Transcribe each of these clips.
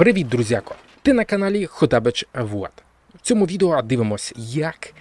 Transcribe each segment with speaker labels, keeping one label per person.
Speaker 1: Привіт, друзяко! Ти на каналі Хотабич Вот. В цьому відео дивимось, як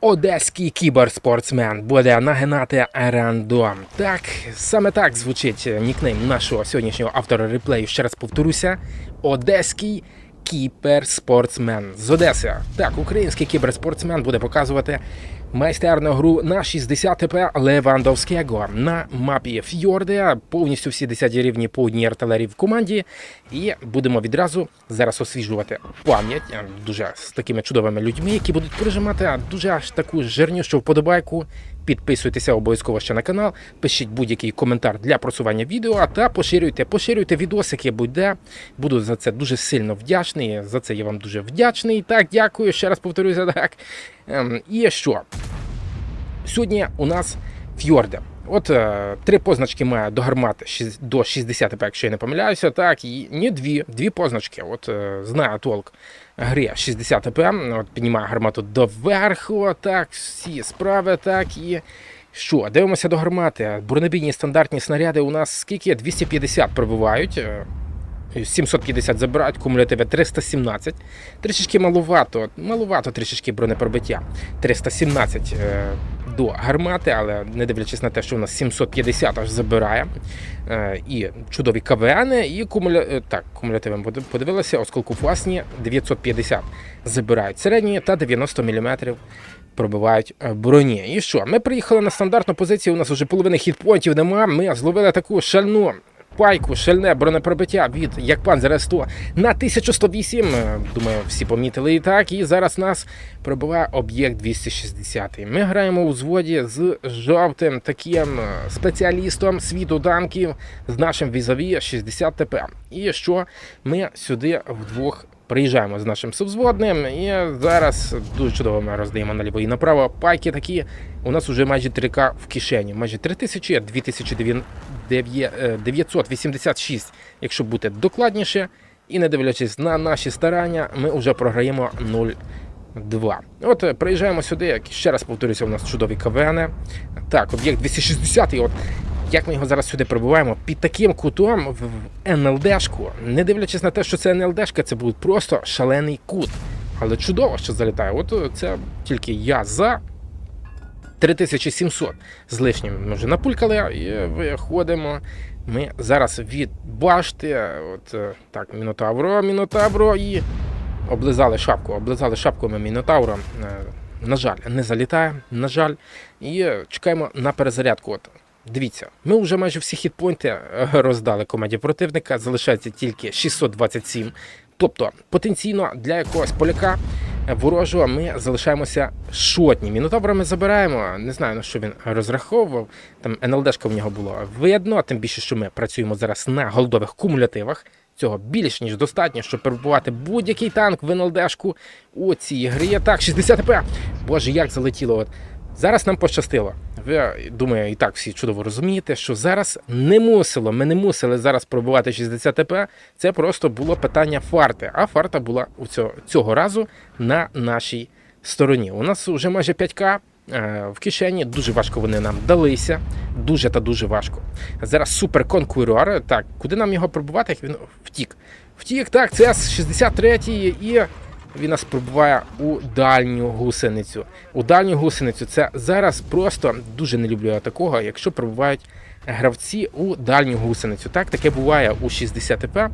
Speaker 1: одеський кіберспортсмен буде нагинати рандом. Так, саме так звучить нікнейм нашого сьогоднішнього автора реплею. Ще раз повторюся: Одеський кіберспортсмен з Одеси. Так, український кіберспортсмен буде показувати майстерну гру на 60 ТП Левандовського на мапі Фьорди. Повністю всі 10 рівні по одній артилерії в команді. І будемо відразу зараз освіжувати пам'ять дуже з такими чудовими людьми, які будуть прижимати дуже аж таку жирнющу вподобайку. Підписуйтеся обов'язково ще на канал, пишіть будь-який коментар для просування відео та поширюйте, поширюйте відосики, будь-де. Буду за це дуже сильно вдячний. За це я вам дуже вдячний. Так, дякую. Ще раз повторюся. Так. Ем, і що? Сьогодні у нас фьорди. От е, три позначки має до гармати до 60 ТП, якщо я не помиляюся. Так, і ні, дві, дві позначки. От е, знаю толк гри 60 ТП. От піднімає гармату доверху. Так, всі справи, так і. Що, дивимося до гармати. Бронебійні стандартні снаряди у нас скільки? 250 пробивають. е, 750 забирають, кумулятиви 317. Трішечки малувато, малувато трішечки бронепробиття. 317 е, до гармати, але не дивлячись на те, що у нас 750 аж забирає. Е, і чудові КВН, і кумуля... е, так, кумулятивом подив- подивилися, осколку власні 950 забирають середні та 90 мм пробивають е, броні. І що? Ми приїхали на стандартну позицію. У нас вже половини хітпоінтів нема. Ми зловили таку шальну пайку, шальне бронепробиття від як пан 100 на 1108. Е, Думаю, всі помітили і так. І зараз нас пробиває об'єкт 260. Ми граємо у зводі з жовтим таким е, спеціалістом світу танків з нашим візові 60 ТП. І що ми сюди вдвох. Приїжджаємо з нашим субзводним і зараз дуже чудово ми роздаємо наліво і направо. Пайки такі у нас вже майже 3К в кишені, майже 3000, 2986, якщо бути докладніше. І не дивлячись на наші старання, ми вже програємо 0-2. От е, приїжджаємо сюди, ще раз повторюся, у нас чудові КВН. Так, об'єкт 260, і от як ми його зараз сюди прибуваємо під таким кутом в НЛДшку, не дивлячись на те, що це НЛДшка, це був просто шалений кут. Але чудово, що залітає. От е, це тільки я за 3700 з лишнім ми вже напулькали і виходимо. Ми зараз від башти, от е, так, Мінотавро, Мінотавро і облизали шапку. Облизали шапку ми Мінотавро. Е, На жаль, не залітає, на жаль. І чекаємо на перезарядку. От Дивіться, ми вже майже всі хітпойнти е, роздали команді противника, залишається тільки 627. Тобто, потенційно для якогось поляка е, ворожого ми залишаємося шотні. Мінотавра ми забираємо. Не знаю на що він розраховував. Там НЛДшка в нього було видно, тим більше, що ми працюємо зараз на голдових кумулятивах. Цього більш ніж достатньо, щоб перебувати будь-який танк в НЛДшку у цій грі. Так, 60 ТП. Боже, як залетіло. От Зараз нам пощастило. Ви думаю, і так всі чудово розумієте, що зараз не мусило, ми не мусили зараз пробувати 60 ТП. Це просто було питання фарти. А фарта була у цього, цього разу на нашій стороні. У нас вже майже 5К. е, В кишені дуже важко вони нам далися, дуже та дуже важко. Зараз супер конкурор. Так, куди нам його пробувати, як він втік? Втік, так, це 63 і він нас пробуває у дальню гусеницю. У дальню гусеницю це зараз просто дуже не люблю я такого, якщо пробувають гравці у дальню гусеницю. Так, таке буває у 60 ТП.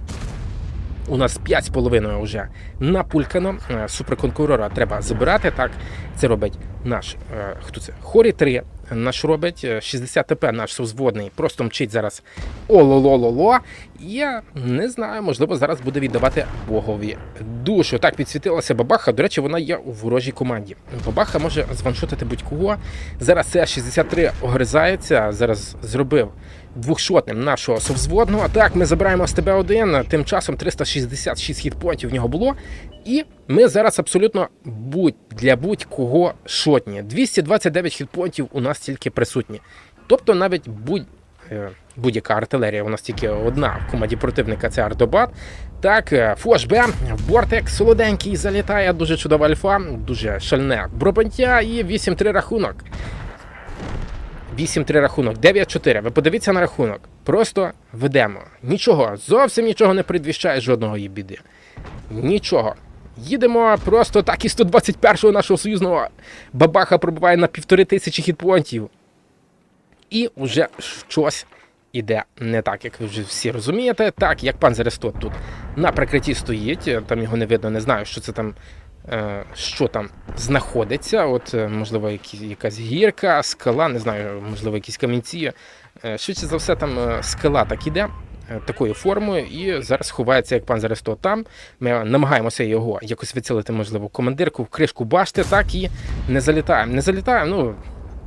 Speaker 1: У нас 5,5 вже напулькано. Е, Суперконкурора треба забирати. Так, це робить наш е, хто це? Хорі 3 наш робить е, 60 ТП, наш совзводний, просто мчить зараз ололололо. Я не знаю, можливо, зараз буде віддавати Богові душу. Так, підсвітилася бабаха. До речі, вона є у ворожій команді. Бабаха може званшотити будь-кого. Зараз це 63 огризається. Зараз зробив двохшотним нашого совзводного. Так, ми забираємо з тебе один. Тим часом 366 хітпоінтів в нього було. І ми зараз абсолютно будь для будь-кого шотні. 229 хітпоінтів у нас тільки присутні. Тобто навіть будь. е, Будь-яка артилерія у нас тільки одна в команді противника це Ардобат. Так, Фош Б, Бортек солоденький залітає, дуже чудова альфа, дуже шальне бробантя і 8-3 рахунок. 8-3 рахунок, 9-4. Ви подивіться на рахунок. Просто ведемо. Нічого, зовсім нічого не предвіщає жодного її біди. Нічого. Їдемо просто так і 121-го нашого союзного бабаха пробиває на півтори тисячі хітпоінтів. І вже щось іде не так, як ви вже всі розумієте. Так, як пан Зерестот тут на прикритті стоїть, там його не видно, не знаю, що це там, е, що там знаходиться. От, е, можливо, якась гірка, скала, не знаю, можливо, якісь камінці. Е, Швидше за все, там скала так іде. Е, Такою формою, і зараз ховається як пан Зересто там. Ми намагаємося його якось вицілити, можливо, командирку, в кришку башти, так і не залітаємо. Не залітаємо, ну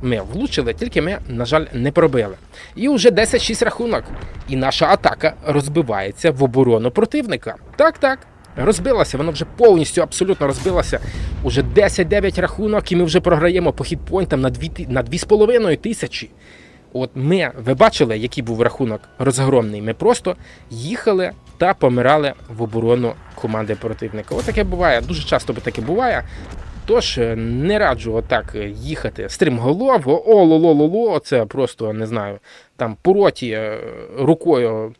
Speaker 1: ми влучили, тільки ми, на жаль, не пробили. І вже 10-6 рахунок. І наша атака розбивається в оборону противника. Так, так. Розбилася, вона вже повністю абсолютно розбилася. Уже 10-9 рахунок, і ми вже програємо по 2, на 2,5 тисячі. От ми, ви бачили, який був рахунок розгромний. Ми просто їхали та помирали в оборону команди противника. От буває, дуже часто таке буває. Тож е, не раджу отак е, їхати стрімголово, о ло ло ло ло це просто не знаю, там по роті е, рукою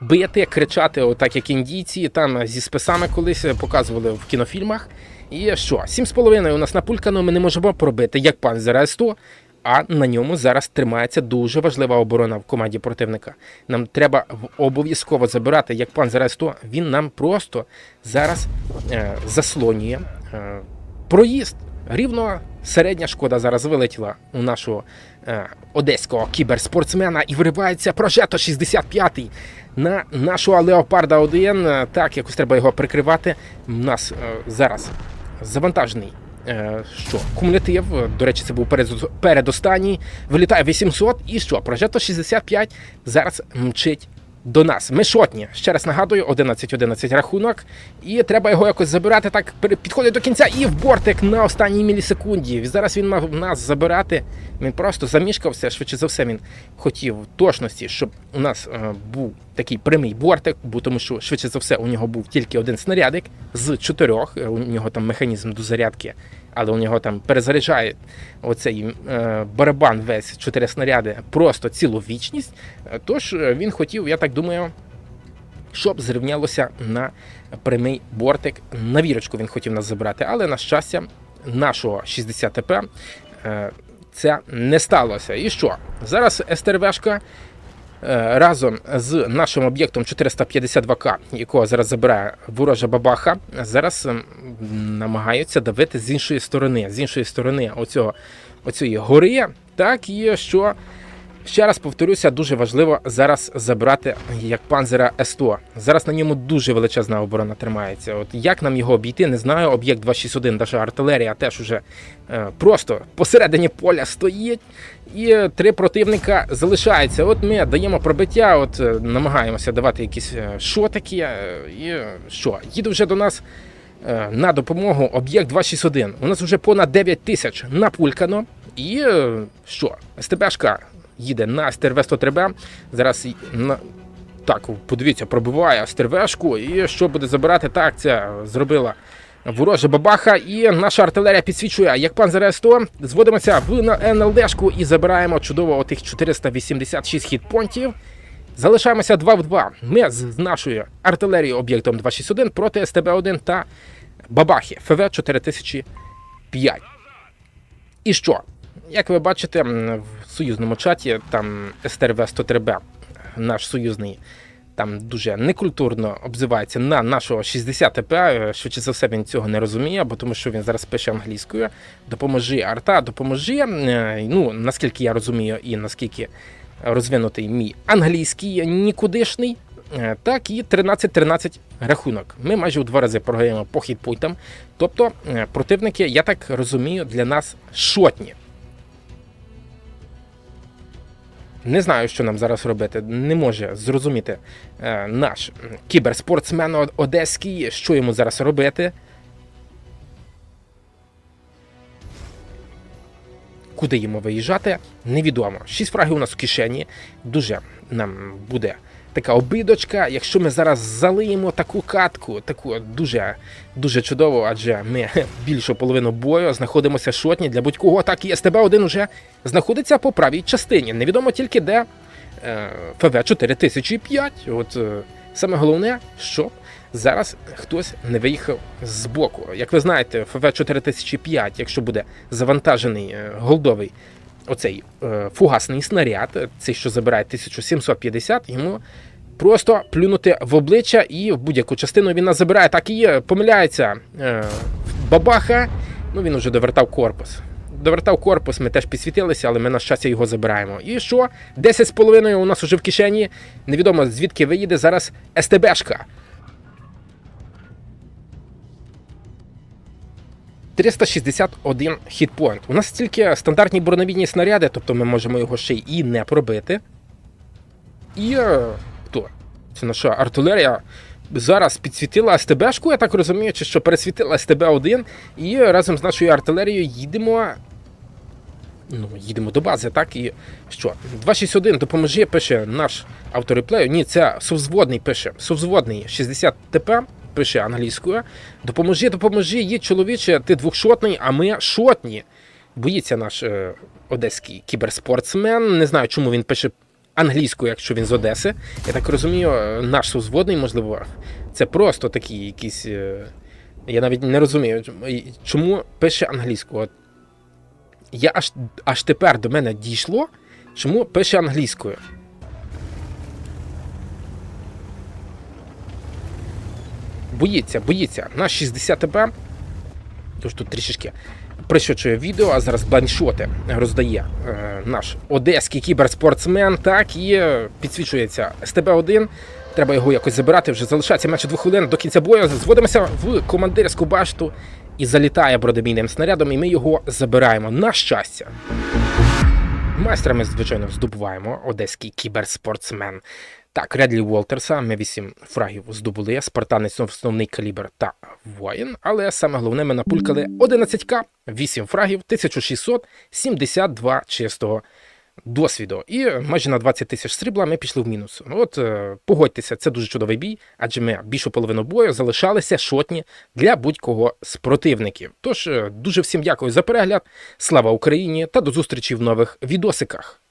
Speaker 1: бити, кричати, отак як індійці, там зі списами колись показували в кінофільмах. І що? 7,5 у нас напулькано, ми не можемо пробити, як пан Зересто, а на ньому зараз тримається дуже важлива оборона в команді противника. Нам треба обов'язково забирати, як пан Зересто, він нам просто зараз е, заслонює е, проїзд. Рівно середня шкода зараз вилетіла у нашого е, одеського кіберспортсмена і виривається прожето 65-й на нашого леопарда 1. Е, Так, якось треба його прикривати. У нас е, зараз завантажений. Е, Що, кумулятив, е, до речі, це був передостанній. Вилітає 800 і що? Прожето 65 зараз мчить до нас. Ми шотні. Ще раз нагадую, 11-11 рахунок. І треба його якось забирати. Так підходить до кінця і в бортик на останній мілісекунді. Зараз він мав нас забирати. Він просто замішкався. Швидше за все, він хотів точності, щоб у нас е, був такий прямий бортик, бо тому що швидше за все у нього був тільки один снарядик з чотирьох. Е, У нього там механізм до зарядки, але у нього там перезаряджає оцей е, барабан весь чотири снаряди просто цілу вічність. Е, Тож він хотів, я так думаю, щоб зрівнялося на прямий бортик. На вірочку він хотів нас забрати, але на щастя, нашого 60 ТП це не сталося. І що? Зараз СТРВшка разом з нашим об'єктом 452К, якого зараз забирає ворожа бабаха, зараз ем, намагаються давити з іншої сторони. З іншої сторони оцього, оцієї гори, так і що. Ще раз повторюся, дуже важливо зараз забрати як панзера С100. Зараз на ньому дуже величезна оборона тримається. От як нам його обійти, не знаю. Об'єкт 261, наша артилерія теж уже е, просто посередині поля стоїть, і три противника залишаються. От ми даємо пробиття, от е, намагаємося давати якісь е, шотики. е, І що, їде вже до нас е, на допомогу об'єкт 261. У нас вже понад 9 тисяч напулькано. І е, що, СТБшка їде на стерве 103Б. Зараз на. Так, подивіться, пробиває стервешку. І що буде забирати? Так, це зробила ворожа бабаха. І наша артилерія підсвічує, як пан зараз 100 зводимося в НЛДшку і забираємо чудово отих 486 хітпонтів. Залишаємося 2 в 2. Ми з нашою артилерією об'єктом 261 проти СТБ-1 та Бабахи ФВ 4005. І що? Як ви бачите, в союзному чаті там СТРВ 103Б, наш союзний, там дуже некультурно обзивається на нашого 60 ТП. Е, Швидше за все він цього не розуміє, бо тому що він зараз пише англійською. Допоможи арта, допоможи. Е, Ну, наскільки я розумію, і наскільки розвинутий мій англійський нікудишний. Е, Так, і 13-13 рахунок. Ми майже у два рази програємо по хітпойтам. Тобто противники, я так розумію, для нас шотні. Не знаю, що нам зараз робити. Не може зрозуміти е, наш кіберспортсмен одеський, що йому зараз робити. Куди йому виїжджати, невідомо. Шість фрагів у нас в кишені. Дуже нам буде така обидочка. Якщо ми зараз залиємо таку катку, таку дуже дуже чудово, адже ми більшу половину бою знаходимося шотні для будь-кого. Так і СТБ-1 вже знаходиться по правій частині. Невідомо тільки де е, ФВ 4005. От е, саме головне, що зараз хтось не виїхав з боку. Як ви знаєте, ФВ 4005, якщо буде завантажений е, голдовий оцей е, фугасний снаряд, цей, що забирає 1750, йому просто плюнути в обличчя і в будь-яку частину він нас забирає. Так і є, помиляється е, бабаха. Ну він уже довертав корпус. Довертав корпус, ми теж підсвітилися, але ми на щастя його забираємо. І що? 10,5 у нас уже в кишені. Невідомо звідки виїде зараз СТБшка. 361 хітпоінт. У нас тільки стандартні броневідні снаряди, тобто ми можемо його ще і не пробити. І е, хто? Це наша артилерія зараз підсвітила СТБшку, я так розумію, чи що пересвітила СТБ-1, і разом з нашою артилерією їдемо. Ну, їдемо до бази, так? І що? 261 допоможи, пише наш автореплею. Ні, це совзводний пише. Совзводний 60 ТП пише англійською. Допоможи, допоможи, є чоловіче, ти двохшотний, а ми шотні. Боїться наш е, одеський кіберспортсмен. Не знаю, чому він пише англійською, якщо він з Одеси. Я так розумію, е, наш совзводний, можливо, це просто такі якісь. е, Я навіть не розумію, чому пише англійською. Я аж, аж тепер до мене дійшло, чому пише англійською. Боїться, боїться. На 60 ТБ. Тож тут трішечки пришвидшує відео, а зараз бланшоти роздає е, наш одеський кіберспортсмен. Так і е, підсвічується СТБ-1. Треба його якось забирати. Вже залишається менше двох хвилин до кінця бою. Зводимося в командирську башту і залітає бродомійним снарядом, і ми його забираємо. На щастя. Майстрами, звичайно, здобуваємо одеський кіберспортсмен. Так, Редлі Уолтерса, ми 8 фрагів здобули, спартанець основний калібр та воїн. Але саме головне, ми напулькали 11к, 8 фрагів, 1672 чистого досвіду. І майже на 20 тисяч срібла ми пішли в мінус. От е, погодьтеся, це дуже чудовий бій, адже ми більшу половину бою залишалися шотні для будь-кого з противників. Тож е, дуже всім дякую за перегляд. Слава Україні та до зустрічі в нових відосиках.